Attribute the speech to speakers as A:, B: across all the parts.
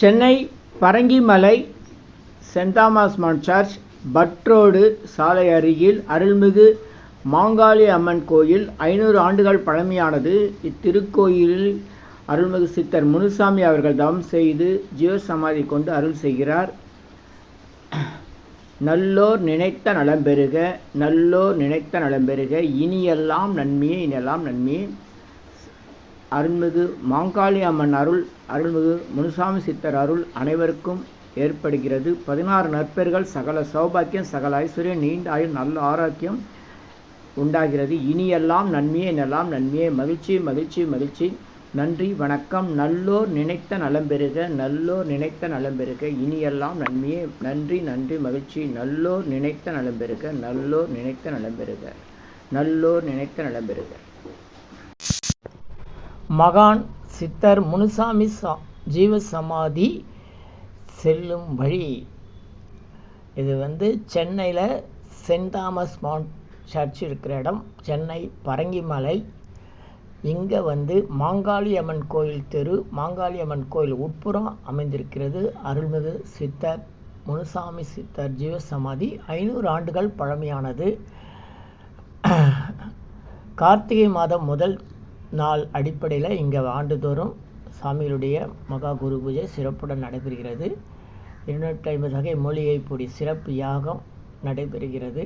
A: Chennai Parangimalai saint Thomas mount church Butt Road சாலை அருகில் அருள்மிகு மாங்காளி அம்மன் கோயில் ஐநூறு ஆண்டுகள் பழமையானது. இத்திருக்கோயிலில் அருள்மிகு சித்தர் முனுசாமி அவர்கள் தவம் செய்து ஜீவசமாதி கொண்டு அருள் செய்கிறார். நல்லோர் நினைத்த நலம் பெறுக நல்லோர் நினைத்த நலம் பெறுக இனியெல்லாம் நன்மையே இனியெல்லாம் நன்மையே. அருள்மிகு மாங்காளி அம்மன் அருள் அருள்மிகு முனுசாமி சித்தர் அருள் அனைவருக்கும் ஏற்படுகிறது. பதினாறு நற்பெயர்கள் சகல சௌபாக்கியம் சகல ஐஸ்வர்யம் நீண்ட ஆயுள் நல்ல ஆரோக்கியம் உண்டாகிறது. இனியெல்லாம் நன்மையே இனியெல்லாம் நன்மையே. மகிழ்ச்சி மகிழ்ச்சி மகிழ்ச்சி. நன்றி வணக்கம். நல்லோர் நினைத்த நலம் பெறுக. நல்லோர் நினைத்த நலம் பெறுக. இனியெல்லாம் நன்மையே. நன்றி நன்றி மகிழ்ச்சி. நல்லோர் நினைத்த நலம் பெறுக. நல்லோர் நினைத்த நலம் பெறுக. நல்லோர் நினைத்த நலம் பெறுக. மகான் சித்தர் முனுசாமி சா ஜீவசமாதி செல்லும் வழி. இது வந்து சென்னையில் சென்ட் தாமஸ் மவுண்ட் சர்ச் இருக்கிற இடம். சென்னை பரங்கிமலை. இங்கே வந்து மாங்காளியம்மன் கோயில் தெரு மாங்காளியம்மன் கோயில் உட்புறம் அமைந்திருக்கிறது. அருள்மிகு சித்தர் முனுசாமி சித்தர் ஜீவசமாதி. ஐநூறு ஆண்டுகள் பழமையானது. கார்த்திகை மாதம் முதல் நாள் அடிப்படையில் இங்கே ஆண்டுதோறும் சாமிகளுடைய மகா குரு பூஜை சிறப்புடன் நடைபெறுகிறது. இருநூற்றி ஐம்பது வகை மூலிகை பொடி சிறப்பு யாகம் நடைபெறுகிறது.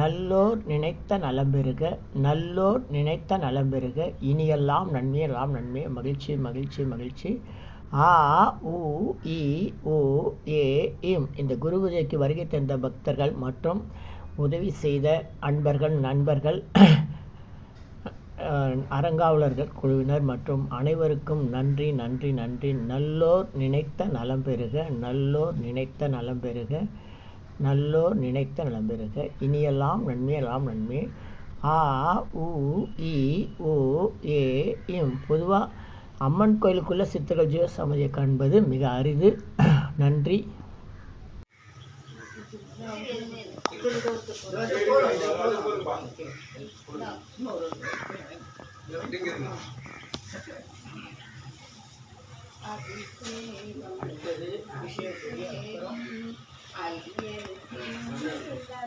A: நல்லோர் நினைத்த நலம் பெருக நல்லோர் நினைத்த நலம் பெருக இனியெல்லாம் நன்மையெல்லாம் நன்மை மகிழ்ச்சி மகிழ்ச்சி மகிழ்ச்சி. ஆ உ இ ஓ ஏ இம். இந்த குரு பூஜைக்கு வருகை தந்த பக்தர்கள் மற்றும் உதவி செய்த அன்பர்கள் நண்பர்கள் அறங்காவலர்கள் குழுவினர் மற்றும் அனைவருக்கும் நன்றி நன்றி நன்றி. நல்லோர் நினைத்த நலம் பெறுக நல்லோர் நினைத்த நலம் பெறுக நல்லோர் நினைத்த நலம் பெறுக. இனியெல்லாம் நன்மையெல்லாம் நன்மை. ஆ உ இ ஓ ஏ இம். பொதுவாக அம்மன் கோயிலுக்குள்ளே சித்தர்கள் ஜீவசமதியை காண்பது மிக அரிது. நன்றி.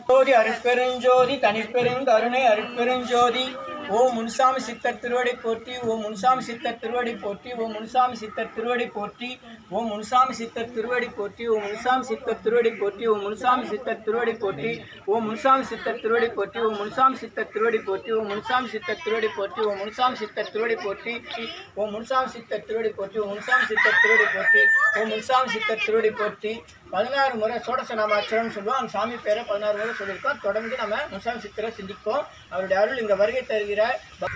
A: ஜோதி அருட்பெருஞ்சோதி தனிப்பெருங்கருணை அருட்பெருஞ்சோதி. ஓம் முன்சாமி சித்தர் திருவடி போற்றி ஓம் முன்சாமி சித்தர் திருவடி போற்றி ஓம் முன்சாமி சித்தர் திருவடி போற்றி ஓம் முன்சாமி சித்தர் திருவடி போற்றி ஓம் முன்சாமி சித்தர் திருவடி போற்றி ஓம் முன்சாமி சித்தர் திருவடி போற்றி ஓம் முன்சாமி சித்தர் திருவடி போற்றி ஓம் முன்சாமி சித்தர் திருவடி போற்றி ஓம் முன்சாமி சித்தர் திருவடி போற்றி ஓம் முன்சாமி சித்தர் திருவடி போற்றி ஓம் முன்சாமி சித்தர் திருவடி போற்றி ஓம் முன்சாமி சித்தர் திருவடி போற்றி ஓம் முன்சாமி சித்தர் திருவடி போற்றி பதினாறு முறை சோடச நாமாச்சரம்னு சொல்லுவோம். அந்த சாமி பேரை பதினாறு முறை சொல்லியிருக்கோம். தொடர்ந்து நம்ம முசாம் சித்திரை சிந்திப்போம். அவருடைய அருள் இங்கே வருகை தருகிற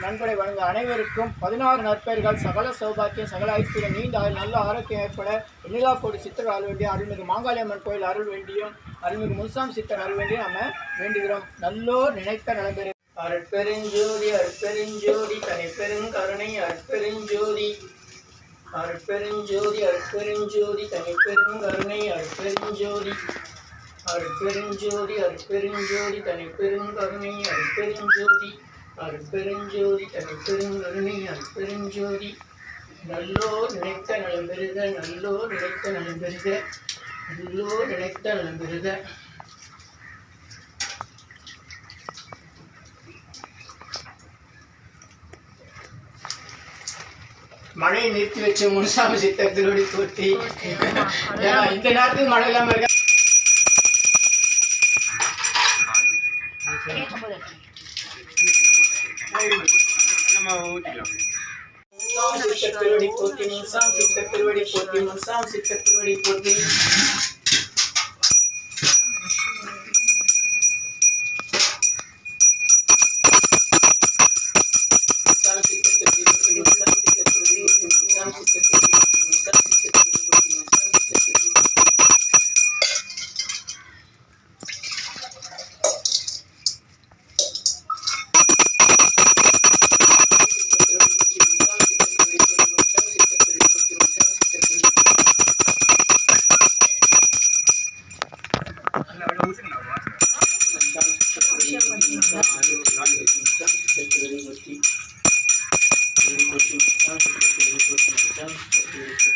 A: நண்பரை வழங்க அனைவருக்கும் பதினாறு நற்பெயர்கள் சகல சௌபாக்கியம் சகல ஐஸ்வர்யம் நீண்ட ஆயுள் நல்ல ஆரோக்கியம் ஏற்பட எண்ணிலா கோடி சித்தர் அருள் வேண்டிய அருள்மிகு மாங்காளியம்மன் கோயில் அருள் வேண்டியும் அருள்மிகு முசாம் சித்தர் அருள் வேண்டியும் நம்ம வேண்டுகிறோம். நல்லோர் நினைத்த நலம்பெரு அற்பெருஞ்சோதி அற்பெருஞ்சோதி அற்பெருஞ்சோதி தனிப்பெரும் கருணை அற்பெருஞ்சோதி அற்பெருஞ்சோதி அற்பெருஞ்சோதி தனிப்பெரும் கருணை அற்பெருஞ்சோதி அற்பெருஞ்சோதி தனிப்பெரும் கருணை அற்பெருஞ்சோதி நல்லோர் நினைத்த நலம் பெறுக நல்லோர் நினைத்த நலம் பெறுக நல்லோர் நினைத்த நலம் பெறுக. மழையை நிறுத்தி வச்ச முனுசாமி சித்தர் திருவடி தூர்த்தி ஏன்னா இந்த நேரத்துக்கு மழை இல்லாம இருக்க? திருவடி போட்டி முன்சாம் சித்த திருவடி போட்டி முன்சாம் சித்த திருவடி போட்டி. Thank you.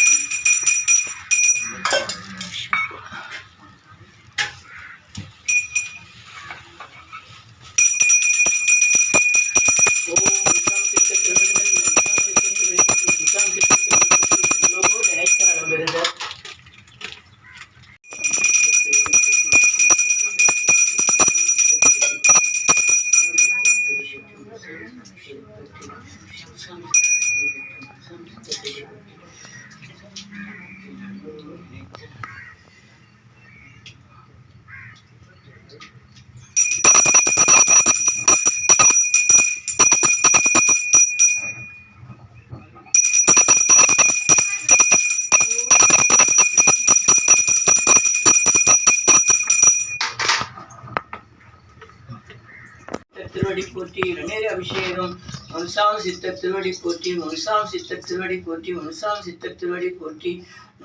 A: முன்சாமி சித்தர் திருவடி போற்றி முன்சாமி சித்தர் திருவடி போற்றி முன்சாமி சித்தர் திருவடி போற்றி.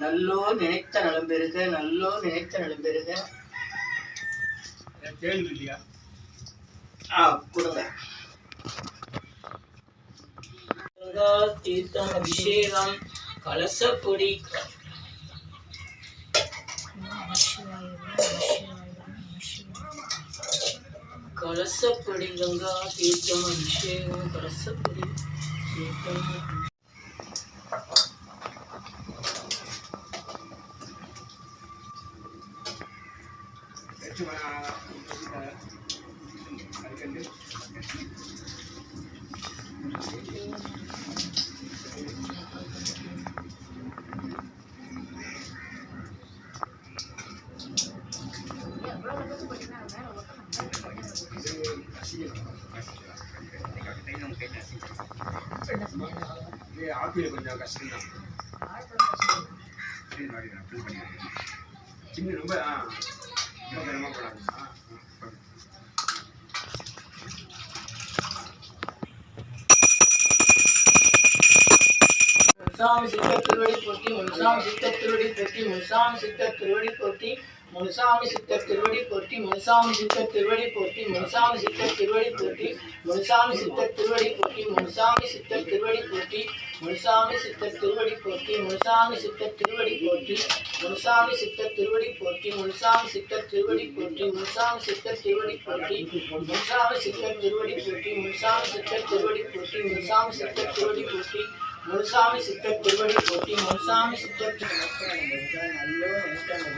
A: நல்லோர் நினைத்த நலம் பெறுக நல்லோர் நினைத்த நலம் பெறுக. ஆ கொடுங்க. தீர்த்தம் அபிஷேகம் கலசப்பொடி
B: गंगा कीर्तन विषय सरस्वती
A: முனுசாமி சித்த திருவடி போற்றி முனுசாமி சித்த திருவடி போற்றி முனுசாமி சித்த திருவடி போற்றி முனுசாமி சித்த திருவடி போற்றி முனுசாமி சித்த திருவடி போற்றி முனுசாமி சித்த திருவடி போற்றி முனுசாமி சித்த திருவடி போற்றி முனுசாமி சித்த திருவடி போற்றி முனுசாமி சித்த திருவடி போற்றி முனுசாமி சித்த திருவடி போற்றி முனுசாமி சித்த திருவடி போற்றி முனுசாமி சித்த திருவடி போற்றி முனுசாமி சித்த திருவடி போற்றி முனுசாமி சித்த திருவடி போற்றி முனுசாமி சித்த திருவடி போற்றி முனுசாமி சித்தர் திருவடி போட்டி முனுசாமி
B: சித்தருக்கு நமஸ்காரம்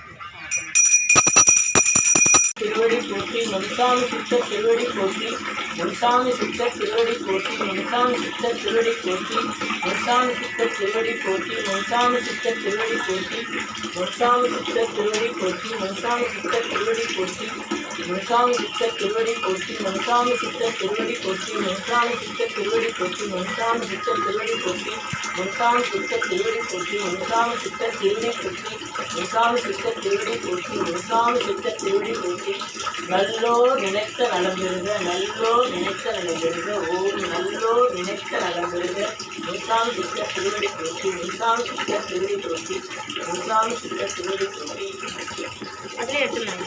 B: கொடுக்க
A: திருவடி போற்றி மனுஷாமி சுத்த திருவடி போற்றி மனுஷாமி சுத்த திருவடி போற்றி மனுஷாமி சுத்த திருவடி போற்றி மனுஷாமி சுத்த திருவடி போற்றி மனுஷாமி சுத்த திருவடி போற்றி மனுஷாமி சுத்த திருவடி போற்றி மனுஷாமி சுத்த திருவடி போற்றி முன்சாமி சித்தர் திருவடி போற்றி முன்சாமி சித்தர் திருவடி போற்றி முன்சாமி சித்தர் திருவடி போற்றி முன்சாமி சித்தர் திருவடி போற்றி முன்சாமி சித்தர் திருவடி போற்றி முன்சாமி சித்தர் திருவடி போற்றி முன்சாமி சித்தர் திருவடி போற்றி முன்சாமி சித்தர் திருவடி போற்றி நல்லோ நினைத்த நலம் பெறுக நல்லோ நினைத்த நலம் பெறுக ஓம் நல்லோ நினைத்த நலம் பெறுக முன்சாமி சித்தர் திருவடி போற்றி முன்சாமி சித்தர் திருவடி போற்றி முன்சாமி சித்தர் திருவடி போற்றி அதிலே எடுத்துனாங்க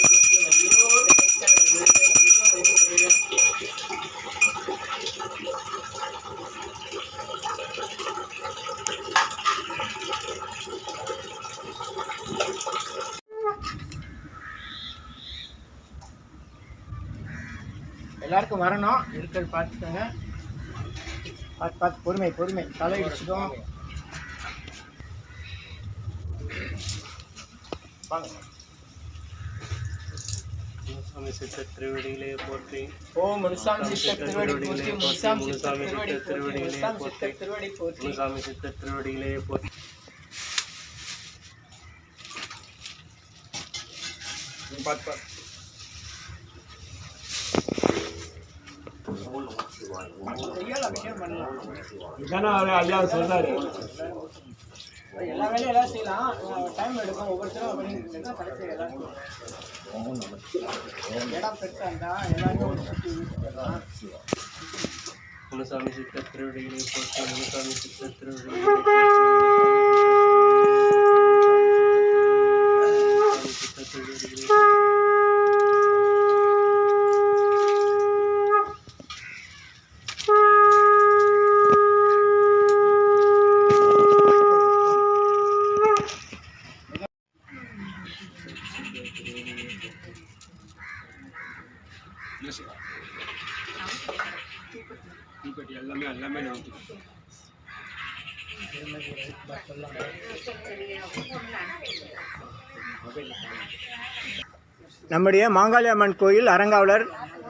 A: தான் வரணும். இருக்கிறது பார்த்துக்கோங்க. பார்த்து பார்த்து பொறுமை பொறுமை. தலை அடிச்சிடும்
C: முனுசாமி
A: சித்த திருவடி போற்றி முனுசாமி சித்த திருவடிகளே போற்றி. முனுசாமி சித்த திருவடிகளே போற்றி.
B: பார்த்து. ஏன்னா அவர் ஐயாவது சொல்றாரு.
A: எல்லா வேலையும் எல்லாம் செய்யலாம் டைம் எடுக்கும் ஒவ்வொருத்தரும் பண்ணிட்டு கடைசி எல்லாரும் இடம் பெருசாக இருந்தா ஒரு சுற்றி
C: குலசாமி சித்தர் திருவடிகளை போட்டு குலசாமி சித்தர்
B: திருவடிகளை நம்முடைய மாங்காளியம்மன் கோயில் அரங்காவலர்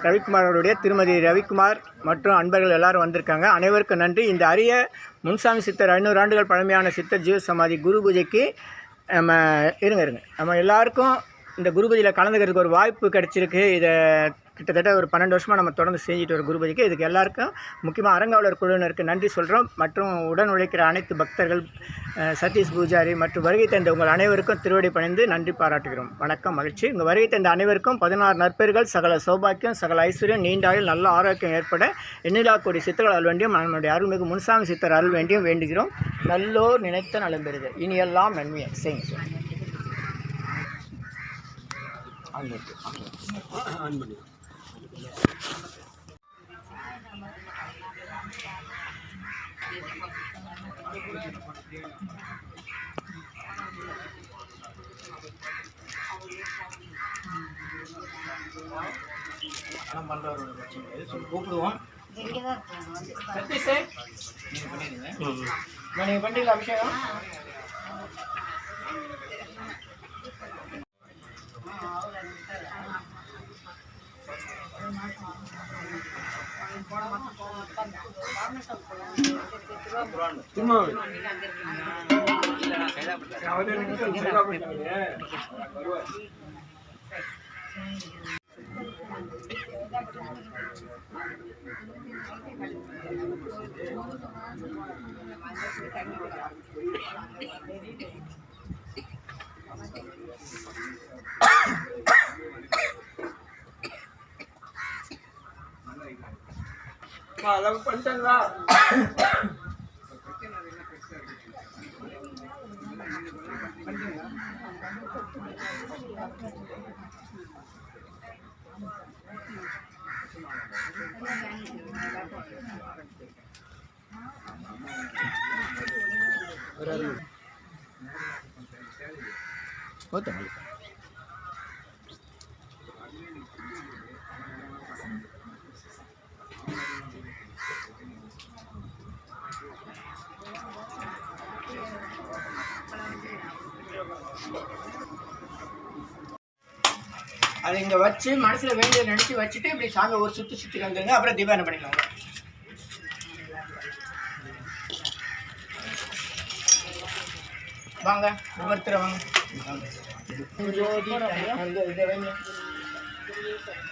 B: ரவிக்குமார் அவருடைய திருமதி ரவிக்குமார் மற்றும் அன்பர்கள் எல்லாரும் வந்திருக்காங்க. அனைவருக்கும் நன்றி. இந்த அரிய முன்சாமி சித்தர் ஐநூறு ஆண்டுகள் பழமையான சித்தர் ஜீவ சமாதி குரு பூஜைக்கு நம்ம இருங்க இருங்க. நம்ம எல்லாருக்கும் இந்த குரு பூஜையில் கலந்துக்கிறதுக்கு ஒரு வாய்ப்பு கிடச்சிருக்கு. இதை கிட்டத்தட்ட ஒரு பன்னெண்டு வருஷமாக நம்ம தொடர்ந்து செஞ்சுட்டு வர குருபதிக்கு. இதுக்கு எல்லாருக்கும் முக்கியமாக அரங்காவலர் குழுவினருக்கு நன்றி சொல்கிறோம் மற்றும் உடன் உழைக்கிற அனைத்து பக்தர்கள் சதீஷ் பூஜாரி மற்றும் வருகை தந்த உங்கள் அனைவருக்கும் திருவடி பணிந்து நன்றி பாராட்டுகிறோம். வணக்கம் மகிழ்ச்சி. உங்கள் வருகை தந்த அனைவருக்கும் பதினாறு நற்பெயர்கள் சகல சௌபாக்கியம் சகல ஐஸ்வர்யம் நீண்டாயில் நல்ல ஆரோக்கியம் ஏற்பட எண்ணிலா கோடி சித்தர்கள் அருள் வேண்டியும் நம்முடைய அருள்மிகு முன்சாமி சித்தர் அருள் வேண்டியும் வேண்டுகிறோம். நல்லோர் நினைத்த நலம் பெறுக. இனியெல்லாம் நன்மையை. செய்யுங்க சார் பணம் பண்ணுறவரோட பிரச்சனை கிடையாது. சொல்லி கூப்பிடுவோம் சதீஷ் சார் நீங்கள் பண்ணிடுங்க நீங்கள் பண்ணுறீங்களா அபிஷேகம் திருமாவே அளவு பண்ணிட்டேங்களா ஓகே அதை இங்கே வச்சு மனசில் வேண்டிய நினச்சி வச்சுட்டு இப்படி சாமி ஒரு சுற்றி சுற்றி வந்துருங்க. அப்புறம் தீபாவளி பண்ணிக்கலாம் வாங்க ஒவ்வொருத்தர் வாங்க.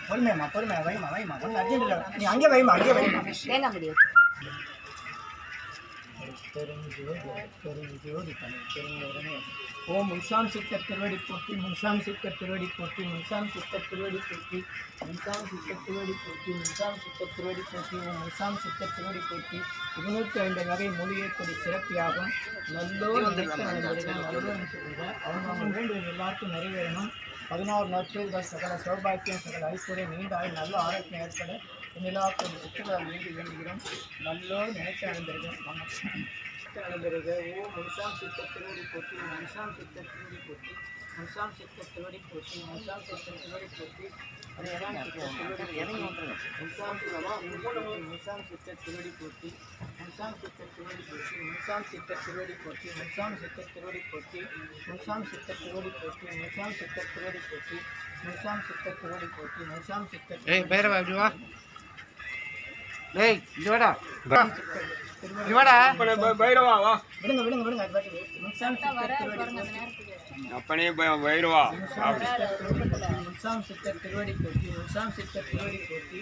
B: பொறுமையம்மா பொறுமையா வைமா வைமா ஒன்று அர்ஜென்ட் இல்லை. நீ அங்கே வைமா அங்கே வைமா
D: தேங்காய் முடியும்.
B: பெருஞ்சோதி பெருஞ்சோதி தனி பெருங்கருணை ஓம் முன்சாம் சித்தர் திருவடி போற்றி முன்சாம் சித்தர் திருவடி போற்றி முன்சாம் சித்தர் திருவடி போற்றி முன்சாம் சித்தர் திருவடி போற்றி முன்சாம் சித்தர் திருவடி போற்றி ஓம் முன்சாம் சித்தர் திருவடி போற்றி இருநூற்றி ஐந்து வகை மொழியேற்படி சிறப்பியாகும் நல்லோர் நினைத்த நலன்களுடன் நல்லோர் எல்லாருக்கும் நிறைவேறணும் பதினாறு நாட்கள் சகல சௌபாக்கியம் சகல ஐஸ்வர்யம் நீண்ட ஆயுள் நல்ல ஆரோக்கியம் ஏற்பட நிலாக்கள் சுற்றுலா வேண்டி வேண்டுகிறோம் நல்லோர் நினைக்க அடைந்திருக்கோம் அடைந்திருக்க ஓ முன்சாம் சித்த திருவடி போற்றி முன்சாம் சித்த திருவடி போற்றி முன்சாம் சித்த திருவடி போற்றி முன்சாம் சித்த திருவடி போற்றி முன்சாம் முன்சாம் சித்த திருவடி போற்றி முன்சாம் சித்த திருவடி போற்றி முன்சாம் சித்த திருவடி போற்றி முன்சாம் சித்த திருவடி போற்றி முன்சாம் சித்த திருவடி போற்றி முன்சாம் சித்த திருவடி போற்றி முன்சாம் சித்த திருவடி போற்றி முன்சாம் சித்த
E: ஏய் பைரவா இப்படி வா டேய் இங்க வாடா. இங்க வாடா.
F: பைரவா வா
B: விடுங்க விடுங்க விடுங்க
F: அப்பனே பைரவா
B: முன்சாம் சித்தர் திருவடி போற்றி முன்சாம் சித்தர் திருவடி போற்றி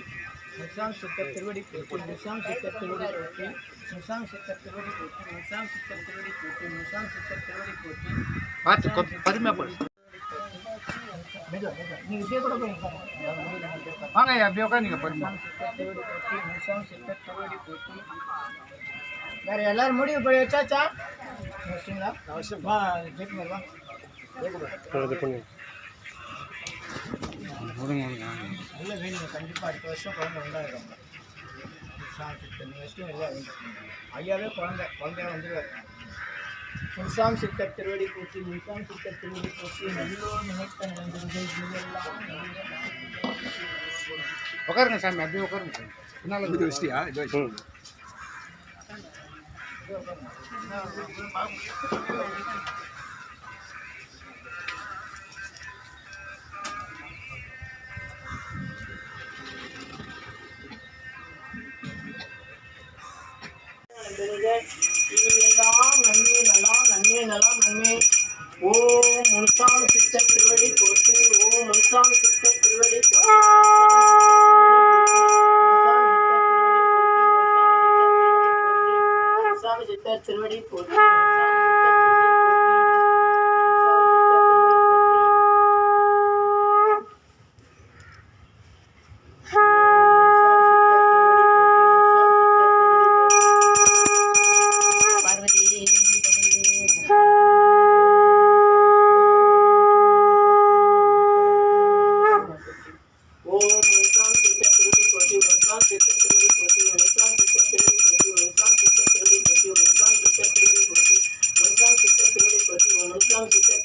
B: முன்சாம் சித்தர் திருவடி போற்றி முன்சாம் சித்தர் திருவடி போற்றி முன்சாம் சித்தர் திருவடி போற்றி முன்சாம் சித்தர் திருவடி போற்றி முன்சாம் சித்தர் திருவடி போற்றி
E: பார்த்து பொறுமையா போடு வாங்க அப்படியே உட்காந்துங்க பொறுமையா
B: முன்சாம் வேற எல்லாரும் முடிவு போய் வச்சாச்சா வச்சிங்களா வா ஜெயக்குமார் வா ஜெயக்குமார் நல்ல வேணுங்க கண்டிப்பாக அடுத்த வருஷம் குழந்தை உண்டாயிடும் வருஷம் இல்லை ஐயாவே குழந்தை குழந்தையா வந்துடுவார் முன்சாம் சித்த திருவடி போற்றி முன்சாம் சித்த திருவடி போற்றி நல்லோ நிமித்த
E: உட்காருங்க சாமி அப்படியே உட்காருங்க சாமி பின்னால்
F: இது வச்சியா இது வச்சு Thank you.
A: எல்லாம் நன்மை நலம் நன்மை நலம் நன்மை. ஓம் முனுசாமி சித்த திருவடி போற்றி. ஓம் முனுசாமி சித்த திருவடி முனுசாமி சித்த திருவடி போற்றி. দিতে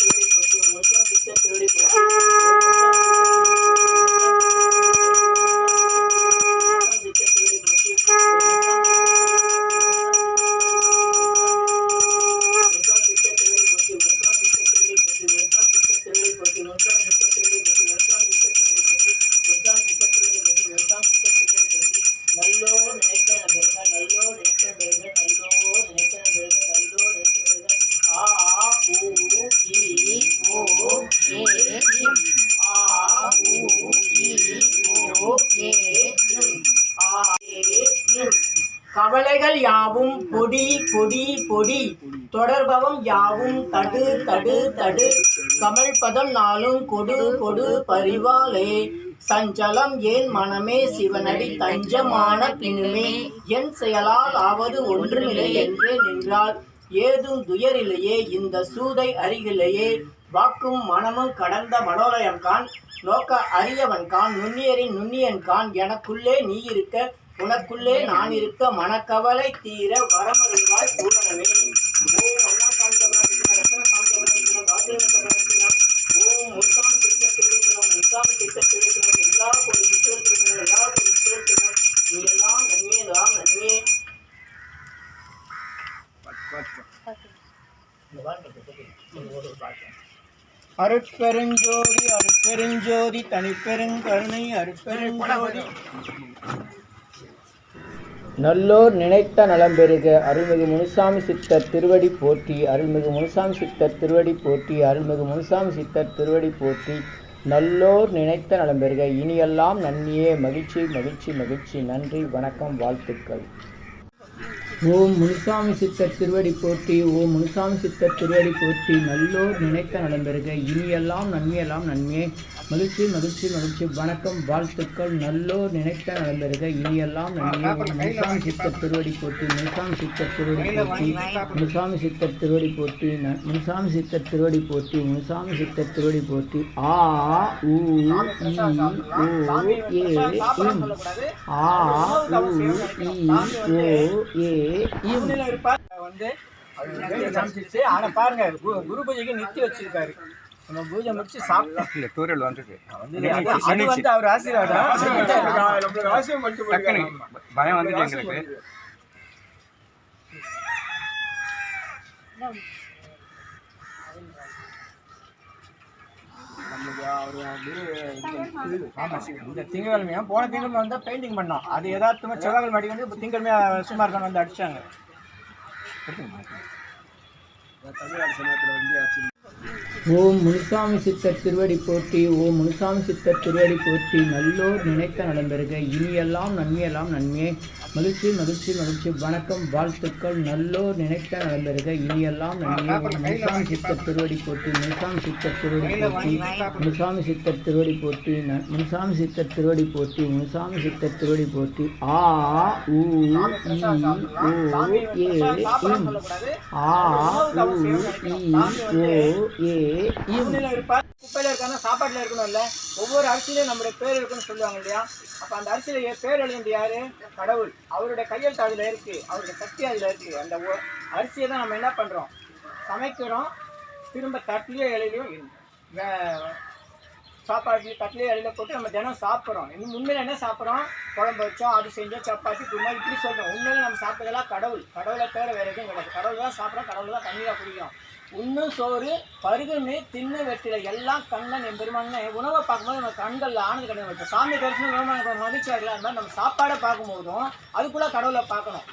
A: நாளும் கொடு கொடு பரிவாலே சஞ்சலம் ஏன் மனமே சிவனடி தஞ்சமான பின்னுமே. என் செயலால் ஆவது ஒன்றுமில்லை என்றே நின்றால் ஏதும் துயரில்லையே இந்த சூதை அருகிலேயே. வாக்கும் மனமும் கடந்த மனோலயம் கான் நோக்க அரியவன் கான் நுண்ணியரின் நுண்ணியன் கான் எனக்குள்ளே நீ இருக்க உனக்குள்ளே நான் இருக்க மனக்கவலை தீர வரமருள்வாய் பூரணமே. உற்சாக திட்டத்திலும் உற்சாக திட்டத்திலும் எல்லா கொடி வித்தியோகத்திலும் எல்லா கொடி வித்தியோகத்திலும் நீ எல்லாம் நன்மையே ராம் நன்மையே அருட்பெருஞ்சோதி அருட்பெருஞ்சோதி தனிப்பெருங்கருணை அருட்பெருஞ்சோதி. நல்லோர் நினைத்த நலம் பெருக அருள்மிகு முனுசாமி சித்தர் திருவடி போற்றி அருள்மிகு முனுசாமி சித்தர் திருவடி போற்றி அருள்மிகு முனுசாமி சித்தர் திருவடி போற்றி. நல்லோர் நினைத்த நலம் பெறுக இனியெல்லாம் நன்னியே மகிழ்ச்சி மகிழ்ச்சி மகிழ்ச்சி. நன்றி வணக்கம் வாழ்த்துக்கள். ஓம் முனுசாமி சித்தர் திருவடி போற்றி ஓம் முனுசாமி சித்தர் திருவடி போற்றி. நல்லோர் நினைத்த நலம் பெறுக இனியெல்லாம் நன்மையெல்லாம் நன்மையே மகிழ்ச்சி மகிழ்ச்சி மகிழ்ச்சி. வணக்கம் வாழ்த்துக்கள். நல்லோர் நினைத்த பெறுக இனியெல்லாம் முனுசாமி சித்தர் திருவடி போற்றி முனுசாமி சித்தர் திருவடி போற்றி முனுசாமி சித்தர் திருவடி போற்றி ந- முனுசாமி சித்தர் திருவடி போற்றி முனுசாமி சித்தர் திருவடி போற்றி ஆ ஊ ஏ இம். ஆ ஊ ஏ இம். வந்து ஆனா பாருங்க குரு பூஜைக்கு நிறுத்தி வச்சிருக்காரு. நம்ம பூஜை முடிச்சு சாப்பிட்டோம்
F: இல்ல
A: வந்து அது- வந்து அவர் ஆசீர்வாதம்.
F: டக்குனு பயம் வந்துச்சு எங்களுக்கு.
A: ஆமா இந்த திங்கக்கிழமையா போன திங்கக்கிழமை வந்தா பெயிண்டிங் பண்ணோம். அது எதார்த்தமா செவ்வாய்க்கிழமை அடி வந்து திங்கக்கிழமையா சும்மா இருக்கான்னு வந்து அடிச்சாங்க ஓம் முனுசாமி சித்தர் திருவடி போற்றி ஓம் முனுசாமி சித்தர் திருவடி போற்றி நல்லோர் நினைத்த நடந்திருக்க இனியெல்லாம் நன்மையெல்லாம் நன்மையே. மகிழ்ச்சி மகிழ்ச்சி மகிழ்ச்சி. வணக்கம் வாழ்த்துக்கள். நல்லோர் நினைத்த நடந்திருக்க. இனியெல்லாம் முசாமி சித்த திருவடி போற்றி முனுசாமி சித்த திருவடி போற்றி முனுசாமி சித்தர் திருவடி போற்றி ந- முனுசாமி சித்தர் திருவடி போற்றி முனுசாமி சித்தர் திருவடி போற்றி. ஆ ஊ ஓ ஏ இம். ஆ ஊ ஓ ஏ இம். குப்பையில் இருக்கானா சாப்பாட்டில் இருக்கணும்ல. ஒவ்வொரு அரிசியிலையும் நம்மளுடைய பேர் இருக்குன்னு சொல்லுவாங்க இல்லையா? அப்போ அந்த அரிசியில் பேர் எழுதியது யாரு? கடவுள். அவருடைய கையெழுத்து அதில் இருக்குது அவருடைய சக்தி அதில் இருக்குது அந்த அரிசியை தான் நம்ம என்ன பண்ணுறோம் சமைக்கிறோம். திரும்ப தட்டிலையோ இலையிலையும் வே- சாப்பாடு இலையில போட்டு நம்ம தினம் சாப்பிட்றோம். இன்னும் உண்மையில் என்ன சாப்பிட்றோம்? குழம்பு வச்சோம் அது செஞ்சோம் சப்பாத்தி குருமா இப்படி சொல்கிறோம் உண்மையில் நம்ம சாப்பிட்டதெல்லாம் கடவுள். கடவுளை தவிர வேறு எதுவும் கிடையாது. கடவுள் தான் சாப்பிட்றோம். கடவுள் தான் தண்ணியாக குடிக்கிறோம். உண்ணு சோறு பருகுன்னு தின்னு வெட்டில எல்லாம் கண்ணன் எம்பெருமான்னு உணவை பார்க்கும்போது நம்ம கண்களில் ஆனது கிடையாது சாமி தரிசனம் மகிழ்ச்சியாக இருக்கலாம் அது மாதிரி நம்ம சாப்பாடை பார்க்கும்போதும் அதுக்குள்ளே கடவுளை பார்க்கணும்.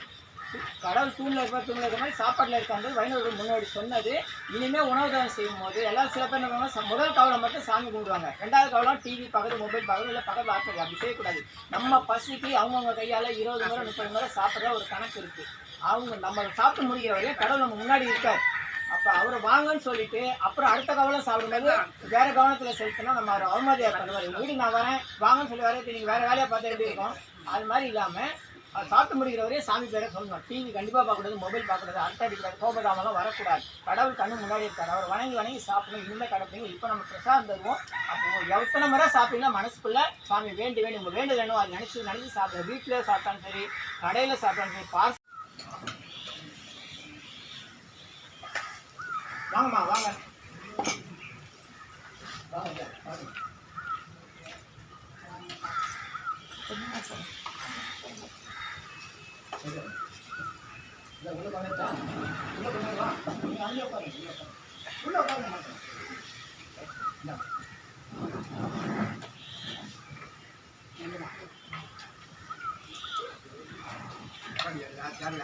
A: கடவுள் தூணில் இருக்கிற தூணில் இருக்கிற மாதிரி சாப்பாட்டில் இருக்காங்க வைணவர்கள் முன்னாடி சொன்னது. இனிமேல் உணவு தானம் செய்யும் போது எல்லாரும் சில பேர் என்ன முதல் கவலை மட்டும் சாமி கும்பிடுவாங்க. ரெண்டாவது கவலம் டிவி பக்கத்து மொபைல் பக்கத்தில் இல்லை பக்கத்தில் ஆட்கள் அப்படி செய்யக்கூடாது. நம்ம பசிக்கு அவங்கவுங்க கையால் இருபது முறை முப்பது முறை சாப்பிட்ற ஒரு கணக்கு இருக்குது அவங்க நம்ம சாப்பிட்டு முடிக்கிற வரையும் கடவுள் நம்ம முன்னாடி இருக்கார். அப்போ அவரை வாங்கன்னு சொல்லிட்டு அப்புறம் அடுத்த கவலை சாப்பிடும்போது வேற கவனத்தில் செலுத்தினா நம்ம அவரை அவமதியாக பண்ணுவார். எங்கள் வீடு நான் வரேன். வாங்கன்னு சொல்லி வரேன் நீங்கள் வேற வேலையை பார்த்தா எப்படி இருக்கும்? அது மாதிரி இல்லாமல் சாப்பிட்டு முடிக்கிறவரே சாமி பேரை சொல்லணும். டிவி கண்டிப்பாக பார்க்கக்கூடாது மொபைல் பார்க்கக்கூடாது அடுத்த அடிக்கூடாது கோபதாமெல்லாம் வரக்கூடாது. கடவுள் கண்ணு முன்னாடி இருக்காரு. அவர் வணங்கி வணங்கி சாப்பிடணும். இனிமேல் கடப்பீங்க இப்போ நம்ம பிரசாதம் தருவோம். அப்போ எத்தனை முறை சாப்பிட்டீங்கன்னா மனசுக்குள்ளே சாமி வேண்டி வேண்டி உங்கள் வேண்டு வேணும் அது நினச்சி நினச்சி சாப்பிட வீட்டில் சாப்பிட்டாலும் சரி கடையில் சாப்பிட்டாலும் சரி பார்ஸ் வாங்கம்மா வாங்க வாங்க வாங்க இல்ல,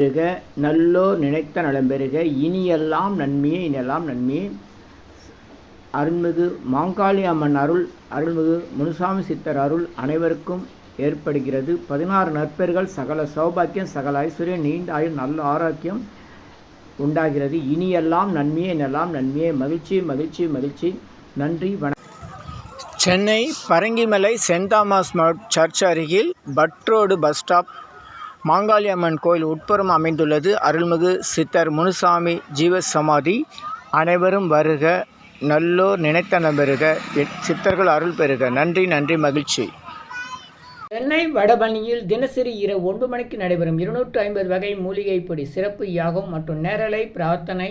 A: உள்ள நல்லோ நினைத்த நலம் பெறுக இனியெல்லாம் நன்மையே இனியெல்லாம் நன்மையே அருள்மிகு மாங்காளி அம்மன் அருள் அருள்மிகு முனுசாமி சித்தர் அருள் அனைவருக்கும் ஏற்படுகிறது. பதினாறு நற்பெயர்கள் சகல சௌபாக்கியம் சகல ஐஸ்வர்யம் நீண்ட ஆயுள் நல்ல ஆரோக்கியம் உண்டாகிறது. இனியெல்லாம் நன்மையே இனெல்லாம் நன்மையே. மகிழ்ச்சி மகிழ்ச்சி மகிழ்ச்சி. நன்றி வணக்கம். Chennai Parangimalai saint Thomas church அருகில் Butt road bus stop Mangaliamman கோயில் உட்புறம் அமைந்துள்ளது. அருள்மிகு சித்தர் முனுசாமி ஜீவ சமாதி அனைவரும் வருக. நல்லோர் நினைத்தன பெறுக. சித்தர்கள் அருள் பெறுக. நன்றி நன்றி மகிழ்ச்சி. சென்னை வடபணியில் தினசரி இரவு ஒன்பது மணிக்கு நடைபெறும் இருநூற்று ஐம்பது வகை மூலிகைப்படி சிறப்பு யாகம் மற்றும் நேரலை பிரார்த்தனை